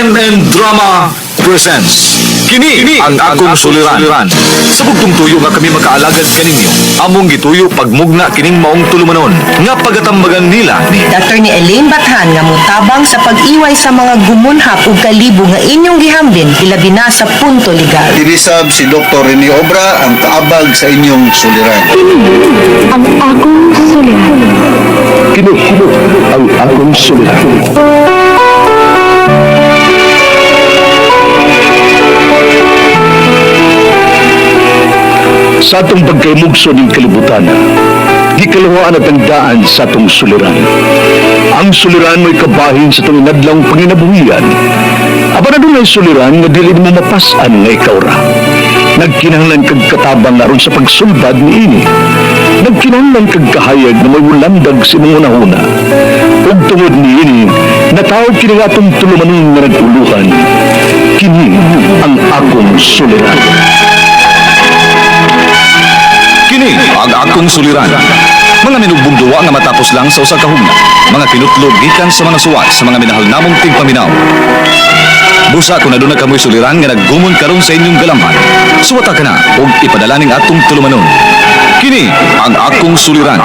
RMN Drama presents Kini, ang akong suliran. Sa bugtong tuyo nga kami makaalagad kaninyo, among gituyo pagmugna kining maong tulumanon nga pagatambagan nila ni Dr. ni Elaine Bathan nga mutabang sa pag-iway sa mga gumunhap ug kalibo nga inyong gihambin ilabi na sa punto legal. Dinisab si Dr. Rene Obra ang kaabag sa inyong suliran. ang akong suliran. Kini ang akong suliran. Sa atong pagkaymugso ng kalibutan, gikalawaan at ang daan sa atong suliran. Ang suliran mo'y kabahin sa itong inadlang panginabuhian. Aba na doon ay suliran nga dili mo mapasan nga ikaw ra. Nagkinahanglan kag katabang aron sa pagsulbad ni ini. Nagkinahanglan kag kahayag na may wulandag sa imong unahuna. Ug tungod ni ini, natawag kini nga atong tulumanon nga naguluhan. Kini ang akong suliran. Akong suliran. Mga minugbong duwa nga matapos lang sa usa ka hugna. Mga kinutlog gikan sa mga suwat sa mga minahal namong tingpaminaw. Busa kung naduna kamoy suliran nga naggumon karon sa inyong galamhan. Suwata ka na ug ipadala ning atong tulumanon. Kini ang akong suliran.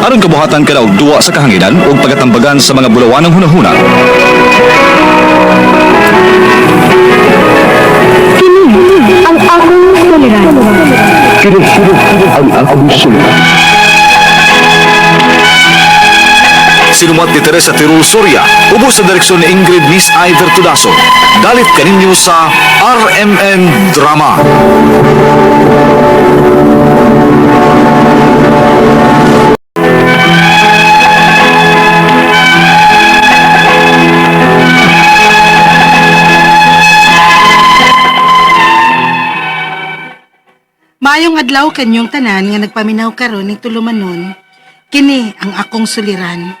Aron kabuhatan ka og duwa sa kahanginan ug pagatambagan sa mga bulawanang hunahuna. Ang akong suliran. Kini ang akong suliran. Sinumat ni Teresa Tirul Soria, ubos sa direksyon ni Ingrid Miss Iver Tudaso. Dalit kaninyo sa RMN Drama. Maayong adlaw kanyong tanan nga nagpaminaw karon ni tulumanon. Kini ang akong suliran.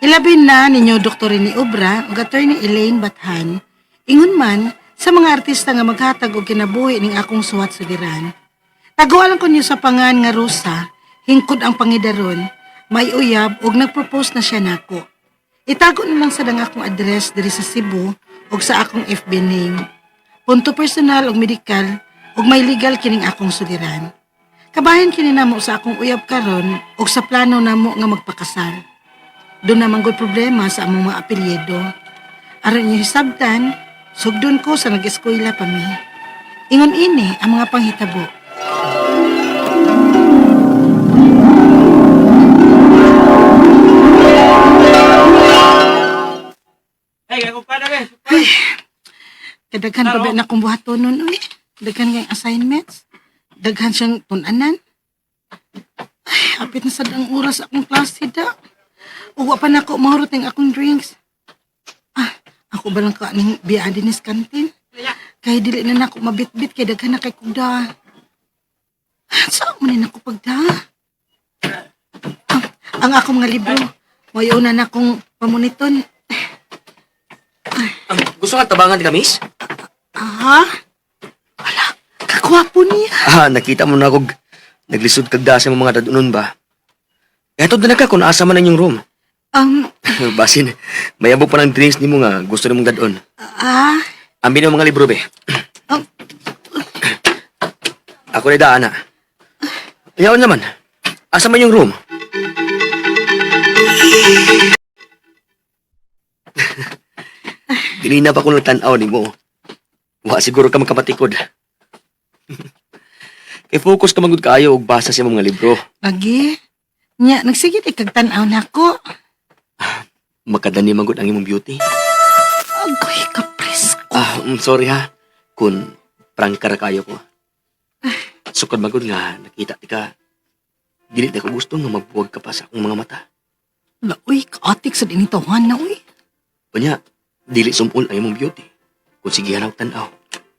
Ilabin na ninyo Dr. ni Obra ug Attorney Elaine Bathan. Ingon man sa mga artista nga maghatag og kinabuhi ning akong suwat suliran. Tagualan ko niyo sa pangan nga Rosa, hingkod ang pangidaron, may uyab ug nagpropose na siya nako. Itago na lang sa akong address diri sa Cebu ug sa akong FB name. Punto personal ug medikal ug may legal kining akong suliran. Kabahin kini namo sa akong uyab karon ug sa plano namo nga magpakasal. Doon naman ko'y problema sa among mga apelyido. Aron niyo hisabtan, sugdon ko sa nag-eskwela pa mi. Ingon ini ang mga panghitabo. Kadaghan pa ba na kong buhaton nun, uy? Daghan kayong assignments? Daghan siyang tunanan? Ay, hapit na sa daang oras akong klase da. Uwa pa na ako mahurot ng akong drinks. Ah, ako ba lang ka ning biya din sa kantin? Kaya dili na na ako mabitbit kay daghan na kay kuda. Saan mo na ako pagda? Ang, ang akong mga libro. Mayo na na akong pamuniton. Ang gusto nga tabangan ka, miss? Ah? Kakwapo niya. Ah, nakita mo na kog naglisod kag dasa mo mga dadunon ba? Eto na ka kung asa man ang inyong room. Um, Basin, mayabog pa ng drinks ni mo nga gusto ni mong dadon. ah, Ambi ng mga libro, be. Oh. Ako na daan, na. Ayaw naman. Asa man yung room? Dili na pa ko tanaw ni mo. Wa siguro ka magkapatikod. Kay focus ka magud kaayo og basa sa mga libro. lagi. Nya, nagsigit ikag tanaw na ako. Makadani magud ang imong beauty. Agoy, kapres ko. Ah, mm, sorry ha. Kun prangka ra kayo ko. Sukad magud nga nakita ti ka. Dili na ko gusto nga magbuwag ka pa sa akong mga mata. La, uy, kaatik sa dinitawahan na, uy. Kunya, dili sumpol ang imong beauty. Kung sige hanaw tanaw.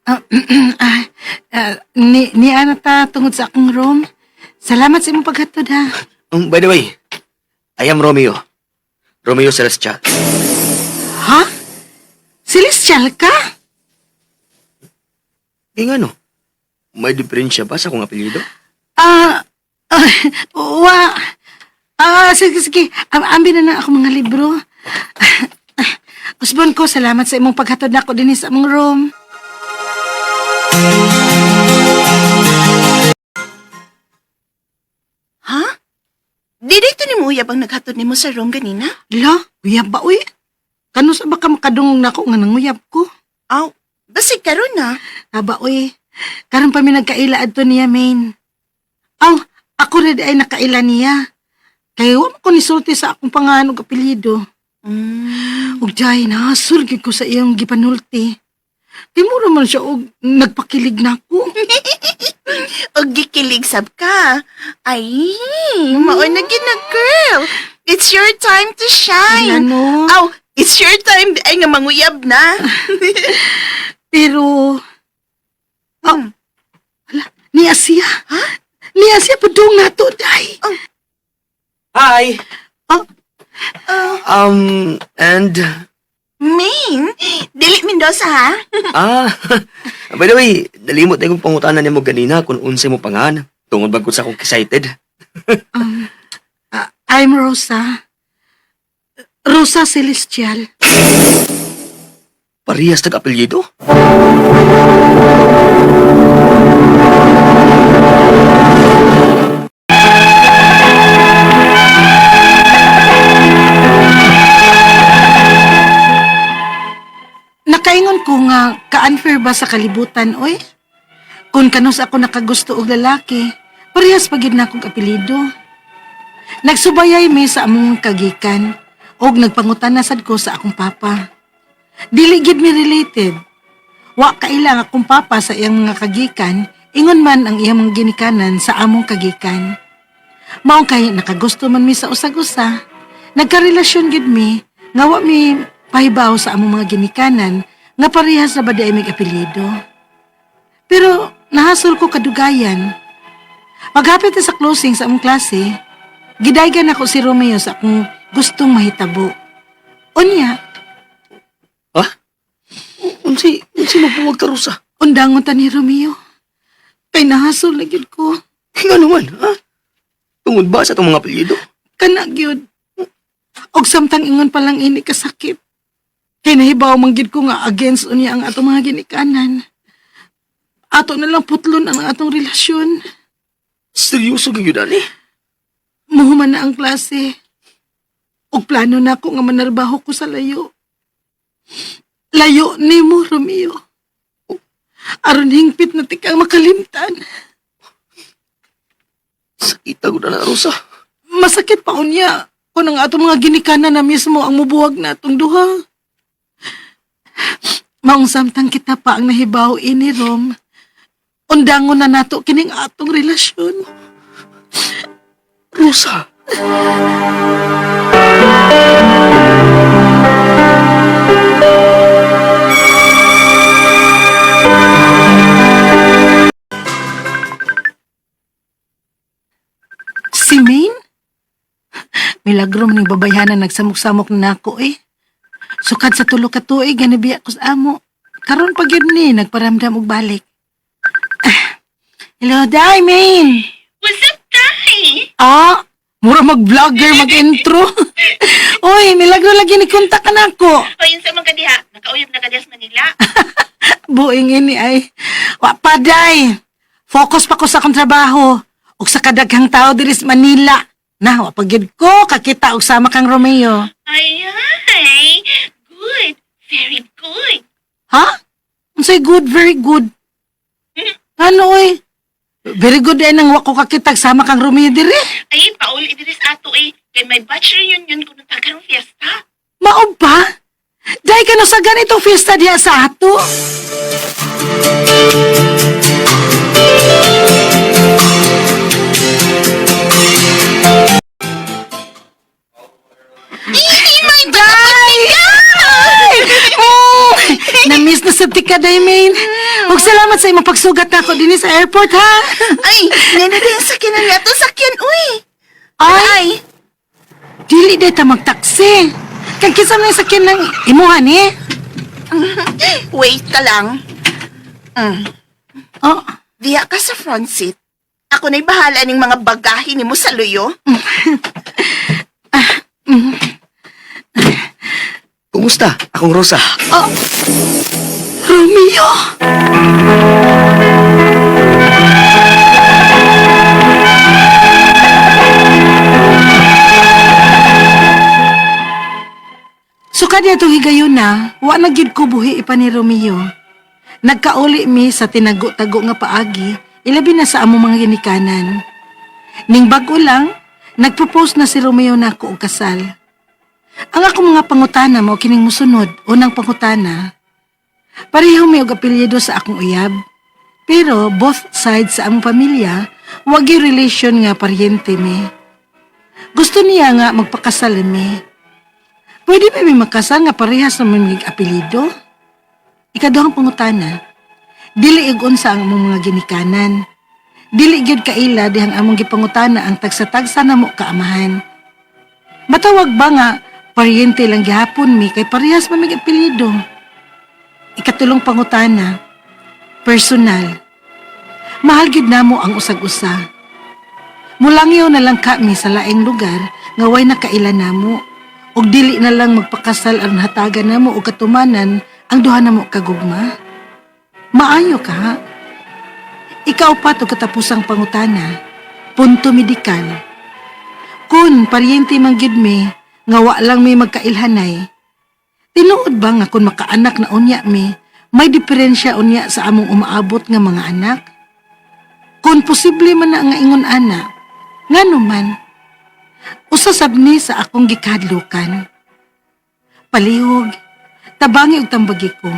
Ah, ah, ah, ni, ni ano ta tungod sa akong room. Salamat sa imong paghatod, ha. Um, by the way, I am Romeo. Romeo Celestial. Ha? Celestial ka? Eh nga no, may diferensya ba sa akong apelyido? Ah, ah, wa. Ah, sige, sige. Am ambi na na ako mga libro. Usbon ko, salamat sa imong paghatod nako dinhi sa among room. Ha? Di dito ni mo uyab ang naghatod ni mo sa room ganina? La, uyab ba uy? Kano sa baka makadungog nako nga nanguyab ko? Aw, basig karon na. Aba uy, karon pa mi nagkaila adto niya main. Aw, ako rin ay nakaila niya. Kaya wa ko nisulti sa akong pangalan ug apelyido. Mm. Ug jay na gid ko sa iyang gipanulti. Di mo naman siya og nagpakilig nako. Og gikilig sab ka. Ay, mao na gid na girl. It's your time to shine. Ano? Aw, it's your time ay nga manguyab na. Pero Hmm. Ala, ni Asia. Ha? Ni Asia padung nato day. Hi! Oh. Um, and, Main, dili Mendoza ha? ah, by the way, nalimot na yung pangutanan niya mo ganina kung unsa mo pangan. Tungod bagod sa akong excited. Um, ah, I'm Rosa. Rosa Celestial. Parehas tag-apelyido? Nakaingon ko nga ka-unfair ba sa kalibutan, oy? Kung kanus ako nakagusto og lalaki, parehas pagid na akong apelido. Nagsubayay mi sa among kagikan og nagpangutan sad ko sa akong papa. Dili gid mi related. Wa kailang akong papa sa iyang mga kagikan, ingon man ang iyang mga ginikanan sa among kagikan. Mao kay nakagusto man mi sa usag-usa. Nagkarelasyon gid mi nga wa mi pahibaw sa among mga ginikanan nga parehas na ba di ay may apelyido. Pero nahasol ko kadugayan. Paghapit na sa closing sa among klase, gidaygan ako si Romeo sa akong gustong mahitabo. Unya, Ha? Unsi, unsi mabuwag ka, Rosa. undangon ta ni Romeo. Kay nahasol na gyud ko. Nga naman, ha? Tungod ba sa itong mga apelyido? Kana gyud. Og samtang ingon pa lang ini kasakit. Kay nahibaw man gyud ko nga against unya ang atong mga ginikanan. Ato na lang putlon ang atong relasyon. Seryoso ka yun, ani? Muhuman na ang klase. Og plano na ako nga manarbaho ko sa layo. Layo ni mo, Romeo. Aron hingpit na tikang makalimtan. Sakita ko na na, Rosa. Masakit pa unya kung ang atong mga ginikanan na mismo ang mubuwag na atong duha. Maong samtang kita pa ang nahibaw ini, Rom. Undangon na nato kining atong relasyon. Rosa! Si Maine? Milagro man yung babayhanan nagsamok-samok na nako eh. Sukad sa tulo ka tuig, ganibiya ko sa amo. Karon pag yun ni, nagparamdam og balik. Ah, Hello, Day, Maine! What's up, Tay? Ah, mura mag-vlogger, mag-intro. Uy, milagro lagi ni kontak ka na ako. O yun sa mga kadiha, nakauyab na kadiha sa Manila. Buing ini ay. Wa pa, Day. Focus pa ko sa akong trabaho. ug sa kadaghang tao diri sa Manila. Na, wa ko kakita og sama kang Romeo. Ay, ay. Good. Very good. Ha? Unsay good, very good. Ano oy? Very good ay nang wa ko kakita og sama kang Romeo diri. Ay, paul idiris ato eh. Kay may batch reunion kung nagkakarong fiesta. Mao ba? Dahil ka no sa ganitong fiesta diya sa ato. God! Oh, na-miss na sa tika, Daymain. Huwag salamat sa imong pagsugat na ako din sa airport, ha? Ay, nana din ang sakyanan nga to sakyan, uy. Ay! Dili day ta magtaksi. Kag kisa na yung sakyan ng imuhan, eh. Wait ka lang. Mm. Oh, Diya ka sa front seat. Ako na'y bahala ng mga bagahe ni mo sa luyo. Kumusta? Ako akong Rosa. Romeo! Sukad niya itong higayon na, wa na gyud ko buhi ipa ni Romeo. Nagkauli mi sa tinago-tago nga paagi, ilabi na sa among mga ginikanan. Ning bago lang, nagpropose na si Romeo na ako og kasal. Ang ako mga pangutana mao kining musunod, unang pangutana. Pareho may og apelyido sa akong uyab. Pero both sides sa among pamilya, wag relation nga paryente mi. Gusto niya nga magpakasal mi. Pwede ba may makasal nga parehas na may apelyido? Ikaduhang pangutana, dili igon sa ang among mga ginikanan. Dili gyud kaila dihang among gipangutana ang tagsa-tagsa namo kaamahan. Matawag ba nga paryente lang gihapon mi kay parehas man may apelyido? Ikatulong pangutana, personal. Mahal gid namo ang usag-usa. Mulangyaw na lang kami sa laing lugar nga way nakaila namo. Og dili na lang magpakasal aron hatagan namo og katumanan ang duha namo kagugma. Maayo ka. ha? Ikaw pa to katapusang pangutana. Punto medikal. Kun paryente man gyud mi nga wa lang may magkailhanay. Tinuod ba nga kung makaanak na unya mi, may diferensya unya sa among umaabot nga mga anak? Kung posible man na nga ingon ana, nga man, usasab ni sa akong gikadlukan. Palihog, tabangi og tambagi ko.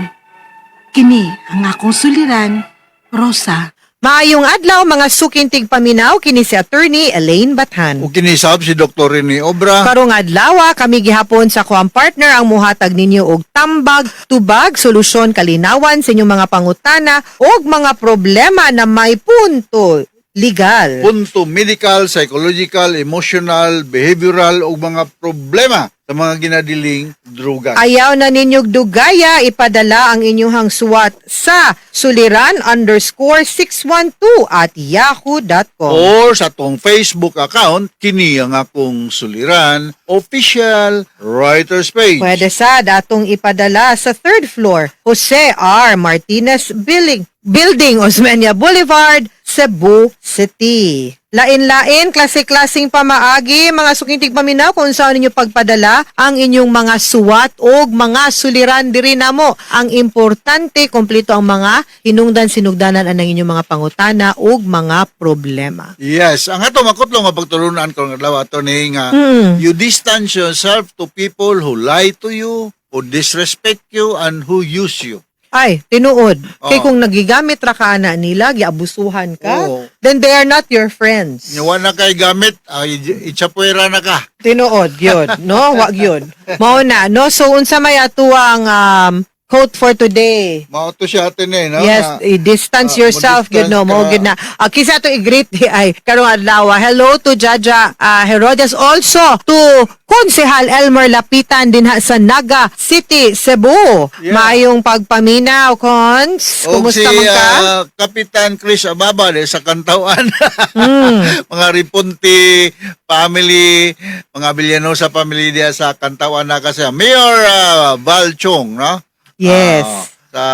Kini ang akong suliran, Rosa. Maayong adlaw mga sukintig paminaw kini si attorney Elaine Bathan. O kinisab si Dr. Rene Obra. Karong adlaw kami gihapon sa kuang partner ang muhatag ninyo og tambag, tubag, solusyon kalinawan sa inyong mga pangutana og mga problema na may punto legal. Punto medical, psychological, emotional, behavioral o mga problema sa mga ginadiling druga. Ayaw na ninyog dugaya, ipadala ang inyong suwat sa suliran underscore 612 at yahoo.com. Or sa tong Facebook account, kini ang akong suliran, official writer's page. Pwede sa datong ipadala sa third floor, Jose R. Martinez Building, Building Osmeña Boulevard, Cebu City. Lain-lain, klase-klaseng pamaagi, mga sukintig paminaw kung saan ninyo pagpadala ang inyong mga suwat o mga suliran diri namo. Ang importante, kompleto ang mga hinungdan sinugdanan ang inyong mga pangutana o mga problema. Yes, ang ato makutlo nga pagtulunan ko nga adlaw ato ni nga Mm. you distance yourself to people who lie to you, who disrespect you and who use you. Ay, tinuod. Kay Oo. kung nagigamit ra ka na nila, giabusuhan ka, Oo. then they are not your friends. Nga na kay gamit, ay itsapuera na ka. Tinuod, yun. No? Wag yun. Mao na, no? So, unsa may atuang um, quote for today? Mao to siya atin eh, no? Yes, Nga, i-distance ah, yourself, mag-distance good no, mo ka. good na. Uh, kisa to i-greet di ay karong adlaw. Hello to Jaja uh, Herodes also to Konsehal Elmer Lapitan din ha sa Naga City, Cebu. Yeah. Maayong pagpaminaw, Cons. O Kumusta si man ka? ah, Kapitan Chris Ababa de sa Kantawan. Mm. mga Ripunti family, mga Villanosa family diya sa Kantawan na kasi. Mayor ah, Val Chong, no? Yes. Ah, sa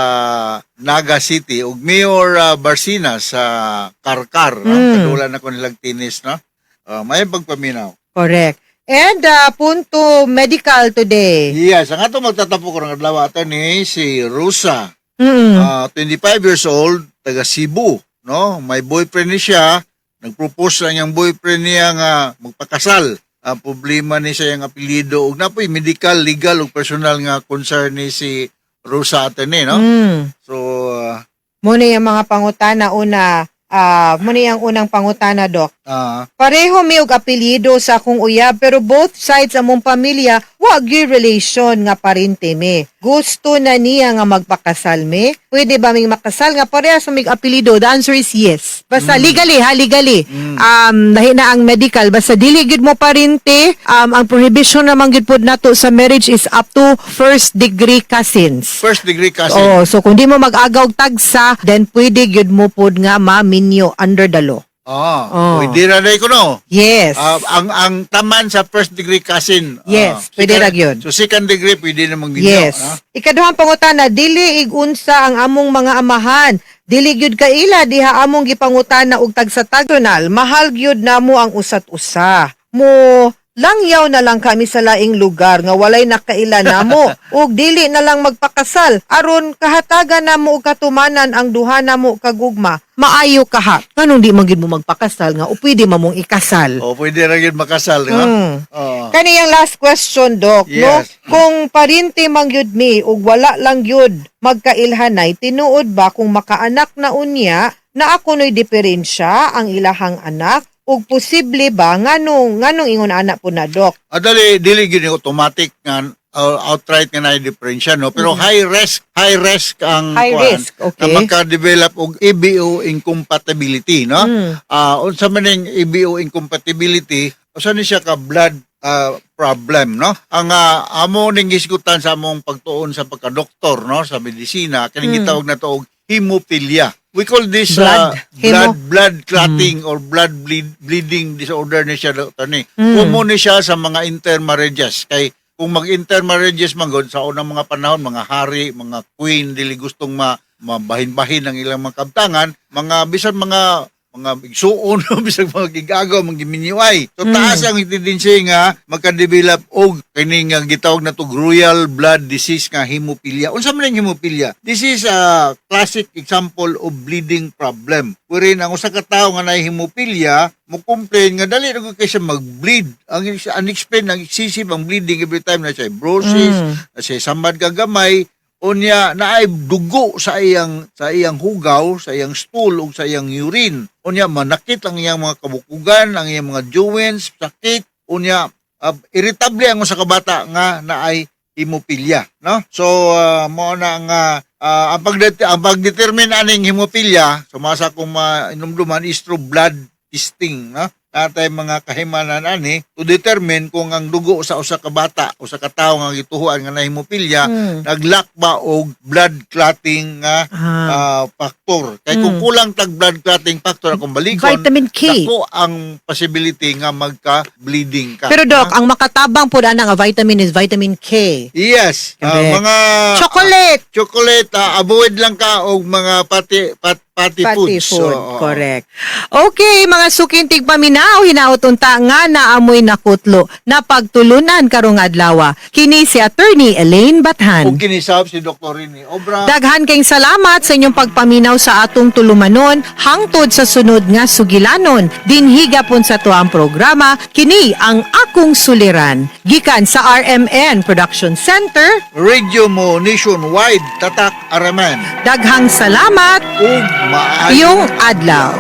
Naga City ug Mayor ah, Barsina sa Karkar, no? Mm. Kadulan ako nilang tinis, no? Ah, may pagpaminaw. Correct. And uh, punto medical today. Yes, ang ato magtatapo ko ng adlaw ato ni si Rusa. Mm. Ah, 25 years old, taga Cebu, no? May boyfriend ni siya, nagpropose lang yung boyfriend niya nga magpakasal. Ang problema ni siya yung apelido ug napoy medical, legal ug personal nga concern ni si Rosa Atene, no? Mm. So, ah, Muna yung mga pangutana una, ah muna yung unang pangutana, Doc. ah, Pareho mi og apelyido sa akong uyab pero both sides among pamilya wag gyud relation nga parente mi. Gusto na niya nga magpakasal mi. Pwede ba ming makasal nga parehas sa mig apelyido? The answer is yes. Basta legally ha, legally. Um lahi na ang medical basta dili gyud mo parente. Um ang prohibition naman gyud pod nato sa marriage is up to first degree cousins. first degree kasi. Oh, so kung di mo mag-agaw tagsa, then pwede gyud mo pod nga maminyo under the law. Oh, Oh. pwede ra day ko no. Yes. Ah, ang ang taman sa first degree cousin. Yes, ah, pwede ra gyud. So second degree pwede namang ginyo. Yes. ah. Ikaduhang pangutana, dili igunsa ang among mga amahan. Dili gyud kaila diha among gipangutana og tag sa tagnal. Mahal gyud namo ang usat-usa. Mo langyaw na lang kami sa laing lugar nga walay nakaila namo ug dili na lang magpakasal aron kahatagan namo og katumanan ang duha namo kagugma. Maayo kaha. Kanong di man gyud mo magpakasal nga o pwede mamong ikasal. Oh, pwede ra gyud makasal, ba? Mm. Oh. Kaniyang last question, Doc, no? Yes. Kung parinti mang yud mi ug wala lang yud magkailhanay, tinuod ba kung makaanak na unya na ako no'y diferensya ang ilahang anak ug posible ba nganong nganong ingon anak po na, Doc? Adali dili gyud automatic nga uh, outright nga na diferensya no pero high risk high risk ang Mm-hmm. High kuwan risk, okay. na magka-develop og EBO incompatibility no Mm. Ah, unsa man ning EBO incompatibility usa ni siya ka blood ah, problem no ang ah, amo ning gisgutan sa among pagtuon sa pagka-doktor no sa medisina kaning Mm. gitawag na to og hemophilia we call this Blood. Hemo- blood blood clotting or blood bleed, bleeding disorder ni siya doktor ni Mm. common ni siya sa mga intermarriages kay kung mag-intermarriages man gud sa unang mga panahon mga hari mga queen dili gustong ma mabahin-bahin ang ilang mga kabtangan mga bisan mga mga igsuon bisan mga gigagaw mga giminyuay so Mm. taas ang tendency nga magka-develop og kini nga gitawag na tog royal blood disease nga hemophilia unsa man ang hemophilia this is a classic example of bleeding problem wherein ang usa ka tawo nga naay hemophilia mo complain nga dali gyud kay siya mag-bleed ang unexplained ang excessive ang bleeding every time na siya fibrosis Mm. na siya samad ka gamay unya naay dugo sa iyang sa iyang hugaw, sa iyang stool ug sa iyang urine. Unya manakit ang iyang mga kabukugan, ang iyang mga joints, sakit. Unya uh, irritable ang usa ka bata nga naay hemophilia, no? So uh, mo na nga uh, ang pagdet ang pagdetermine aning hemophilia, sumasa kung mainumduman is through blood testing, no? Natay mga kahimanan ani to determine kung ang dugo sa usa ka bata o sa ka tawo nga gituhuan nga na hemophilia Mm. naglack ba og blood clotting nga Ah. ah, factor. Kay kung Mm. kulang tag blood clotting factor akong balikon, Vitamin K. dako ang possibility nga magka-bleeding ka. Pero Doc, Ha? ang makatabang po ana nga vitamin is vitamin K. Yes. Correct. mga Chocolate! chocolate, ah, avoid lang ka og mga pati pat, pati, Fatty foods. food, Oo. correct. Okay, mga sukintig paminaw, hinaot unta nga naamoy nakutlo na pagtulunan karong adlaw. Kini si Attorney Elaine Bathan. kinisab si Dr. Rini Obra. Daghan kayong salamat sa inyong pagpaminaw sa atong tulumanon hangtod sa sunod nga sugilanon. Dinhiga pun sa tuang programa, kini ang akong suliran. Gikan sa RMN Production Center, Radio mo nationwide tatak araman. daghang salamat, Ug Maayong adlaw.